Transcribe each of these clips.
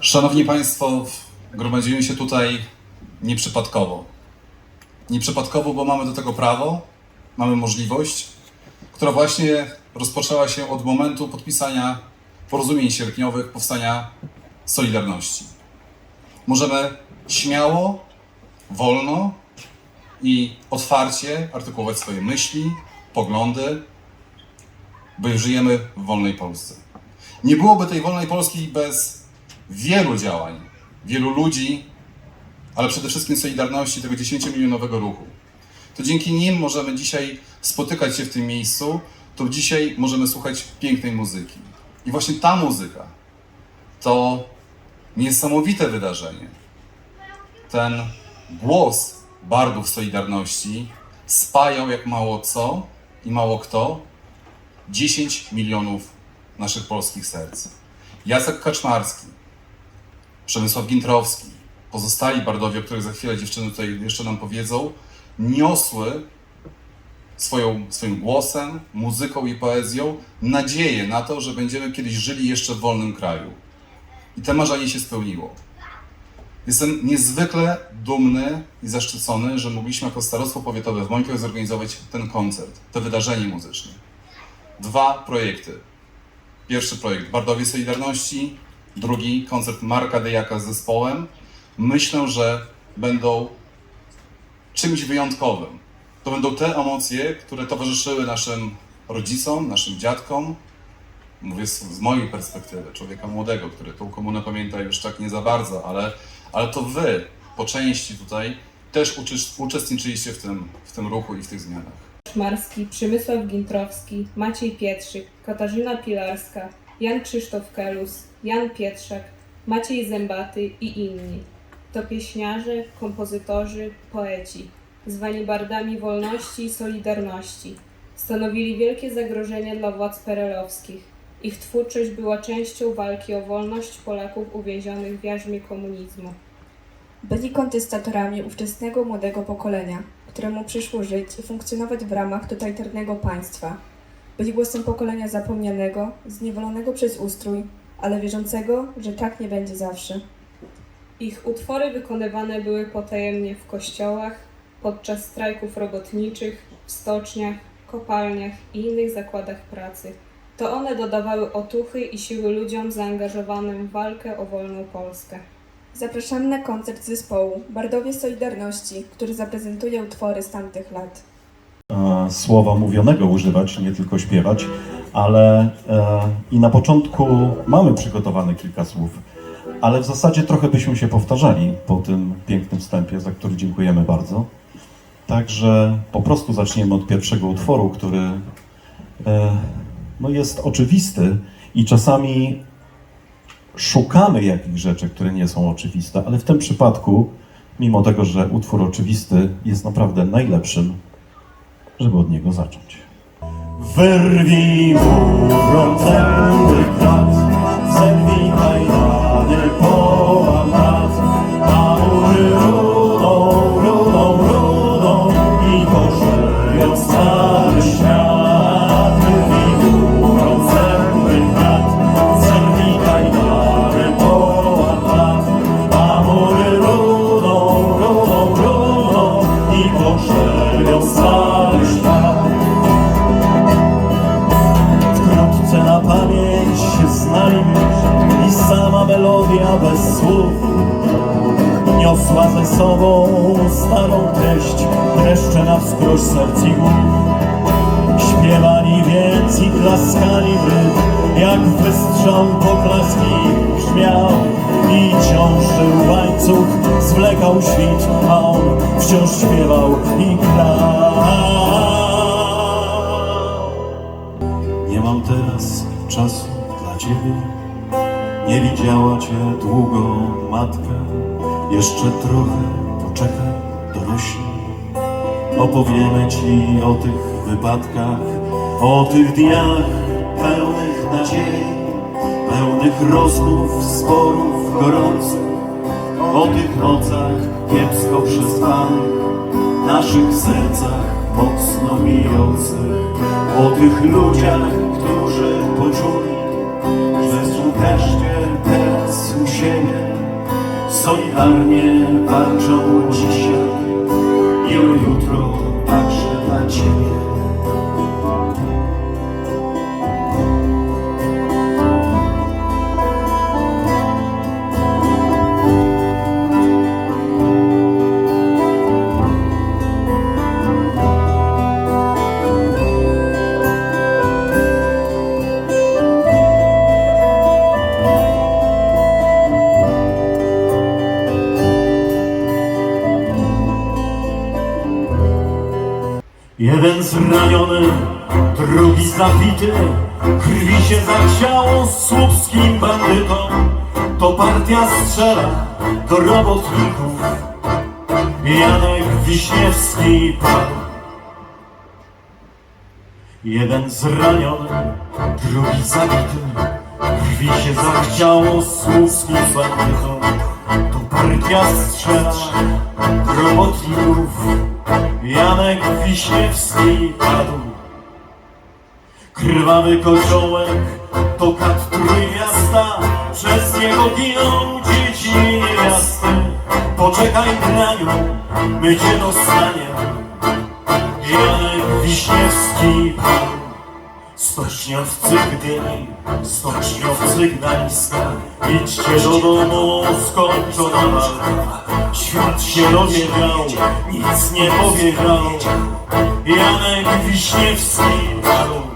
Szanowni Państwo, gromadzimy się tutaj nieprzypadkowo. Nieprzypadkowo, bo mamy do tego prawo, mamy możliwość, która właśnie rozpoczęła się od momentu podpisania porozumień sierpniowych powstania Solidarności. Możemy śmiało, wolno i otwarcie artykułować swoje myśli, poglądy, bo żyjemy w wolnej Polsce. Nie byłoby tej wolnej Polski bez wielu działań, wielu ludzi, ale przede wszystkim Solidarności, tego 10-milionowego ruchu. To dzięki nim możemy dzisiaj spotykać się w tym miejscu, to dzisiaj możemy słuchać pięknej muzyki. I właśnie ta muzyka to niesamowite wydarzenie. Ten głos bardów Solidarności spajał jak mało co i mało kto 10 milionów naszych polskich serc. Jacek Kaczmarski, Przemysław Gintrowski, pozostali bardowie, o których za chwilę dziewczyny tutaj jeszcze nam powiedzą, niosły swoją, swoim głosem, muzyką i poezją nadzieję na to, że będziemy kiedyś żyli jeszcze w wolnym kraju. I to marzenie się spełniło. Jestem niezwykle dumny i zaszczycony, że mogliśmy jako Starostwo Powiatowe w Mońkach zorganizować ten koncert, to wydarzenie muzyczne. Dwa projekty. Pierwszy projekt Bardowie Solidarności, drugi koncert Marka Dejaka z zespołem. Myślę, że będą czymś wyjątkowym. To będą te emocje, które towarzyszyły naszym rodzicom, naszym dziadkom. Mówię z, z mojej perspektywy, człowieka młodego, który tą komunę pamięta już tak nie za bardzo, ale, ale to wy, po części tutaj, też uczestniczyliście w tym, w tym ruchu i w tych zmianach. Szmarski, Przemysław Gintrowski, Maciej Pietrzyk, Katarzyna Pilarska, Jan Krzysztof Kelus, Jan Pietrzak, Maciej Zębaty i inni. To pieśniarze, kompozytorzy, poeci, zwani bardami wolności i solidarności. Stanowili wielkie zagrożenie dla władz perelowskich. Ich twórczość była częścią walki o wolność Polaków uwięzionych w jarzmie komunizmu. Byli kontestatorami ówczesnego młodego pokolenia, któremu przyszło żyć i funkcjonować w ramach totalitarnego państwa. Byli głosem pokolenia zapomnianego, zniewolonego przez ustrój, ale wierzącego, że tak nie będzie zawsze. Ich utwory wykonywane były potajemnie w kościołach, podczas strajków robotniczych, w stoczniach, kopalniach i innych zakładach pracy. To one dodawały otuchy i siły ludziom zaangażowanym w walkę o wolną Polskę. Zapraszamy na koncert zespołu Bardowie Solidarności, który zaprezentuje utwory z tamtych lat. Słowa mówionego używać, nie tylko śpiewać, ale e, i na początku mamy przygotowane kilka słów, ale w zasadzie trochę byśmy się powtarzali po tym pięknym wstępie, za który dziękujemy bardzo. Także po prostu zaczniemy od pierwszego utworu, który e, no jest oczywisty i czasami szukamy jakichś rzeczy, które nie są oczywiste, ale w tym przypadku, mimo tego, że utwór oczywisty jest naprawdę najlepszym, żeby od niego zacząć. Wyrwij zęby krat, Śpiewali więc i klaskali by, jak wystrzał poklaski brzmiał i ciążył łańcuch, zwlekał świt, a on wciąż śpiewał i grał. Nie mam teraz czasu dla ciebie. Nie widziała cię długo matka. Jeszcze trochę poczekaj, dorośli. Opowiemy ci o tych wypadkach, o tych dniach pełnych nadziei, pełnych rozmów, sporów gorących, o tych nocach kiepsko przespanych, naszych sercach mocno bijących, o tych ludziach, którzy poczuli, że są też teraz u siebie solidarnie walczą dzisiaj Jeden zraniony, drugi zabity, krwi się zachciało słupskim bandytom. To partia strzela do robotników. Janek Wiśniewski padł. Jeden zraniony, drugi zabity, krwi się zachciało słupskim bandytom. To partia strzela robotników. Janek Wiśniewski padł. Krwawy kociołek to kat trójmiasta, przez niego giną dzieci i niewiasty. Poczekaj graniu, my cię dostaniemy. Janek Wiśniewski padł. Stoczniowcy Gdyni, stoczniowcy Gdańska, idźcie do domu, skończona walka. Świat się dowiedział, nic nie powiedział. Janek Wiśniewski padł.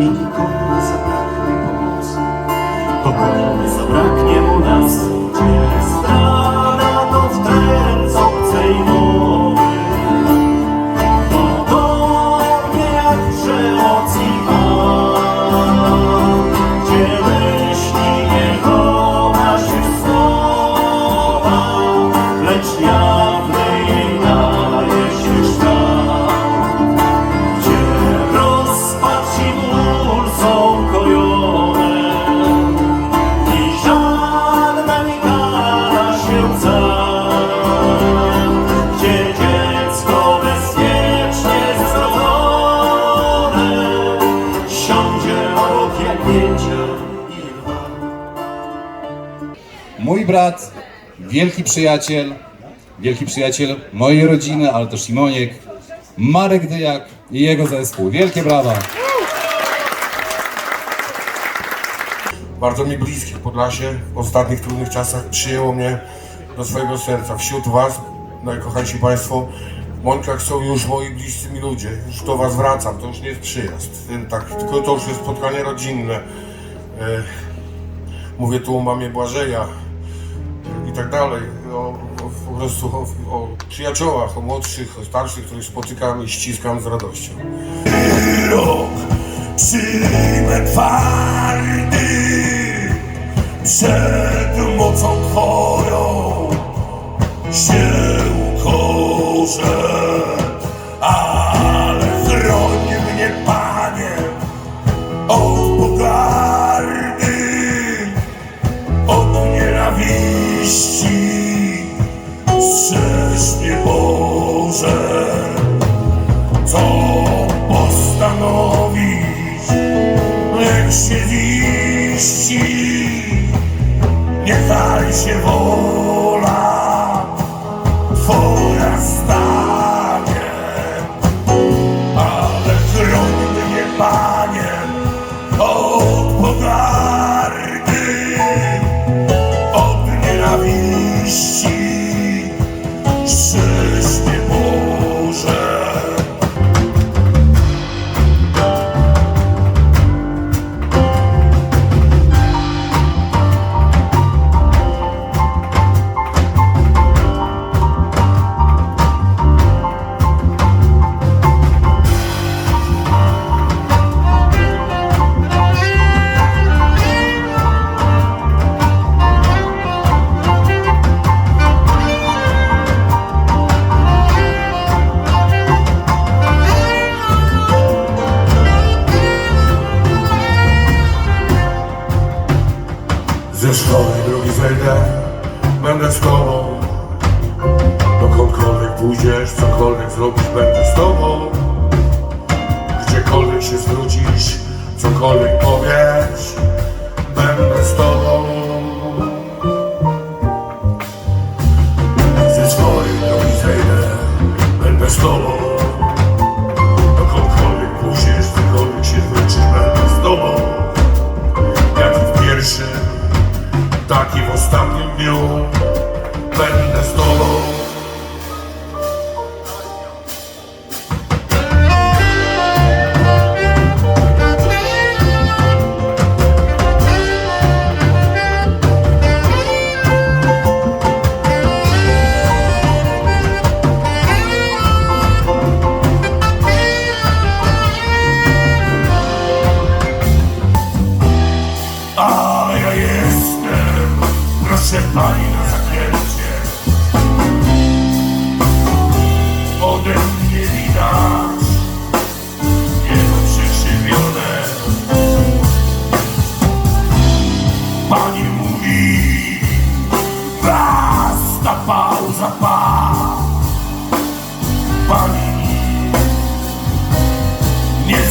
You. Mój brat, wielki przyjaciel, wielki przyjaciel mojej rodziny, ale też i Moniek, Marek Dyjak i jego zespół. Wielkie brawa! bardzo mi bliskie Podlasie w ostatnich trudnych czasach przyjęło mnie do swojego serca. Wśród Was, najkochańsi Państwo, w Mączach są już moi bliscy mi ludzie. Już do Was wracam, to już nie jest przyjazd. Tak, tylko to już jest spotkanie rodzinne. E, mówię tu o mamie Błażeja i tak dalej. O, o, po prostu o, o przyjaciołach, o młodszych, o starszych, których spotykam i ściskam z radością. rok przyjmę twardy przed mocą Twoją się ukorzę, zrobisz, będę z tobą. Gdziekolwiek się zwrócisz, cokolwiek powiesz, będę z tobą. Ze swojej drogi zejdę, będę z tobą. Dokądkolwiek pójdziesz, cokolwiek się zwrócisz, będę z tobą. Jak w pierwszym, tak i w ostatnim dniu, będę z tobą.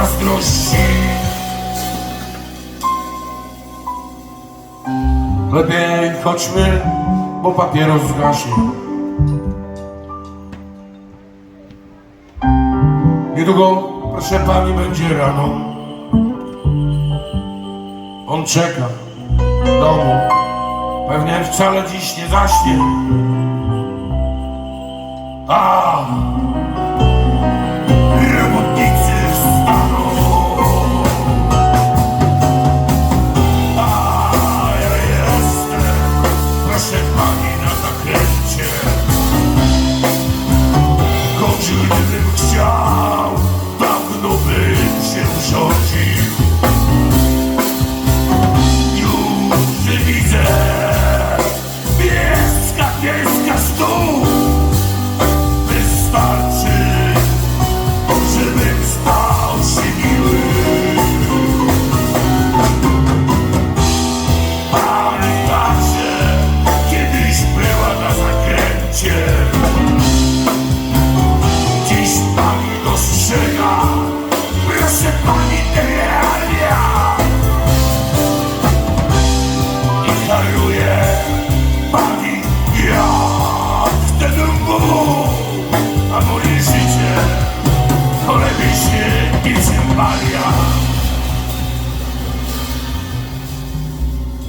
Nie zazdrości. Lepiej chodźmy, bo papieros zgaśnie. Niedługo, proszę pani, będzie rano. On czeka w domu. Pewnie wcale dziś nie zaśnie. A,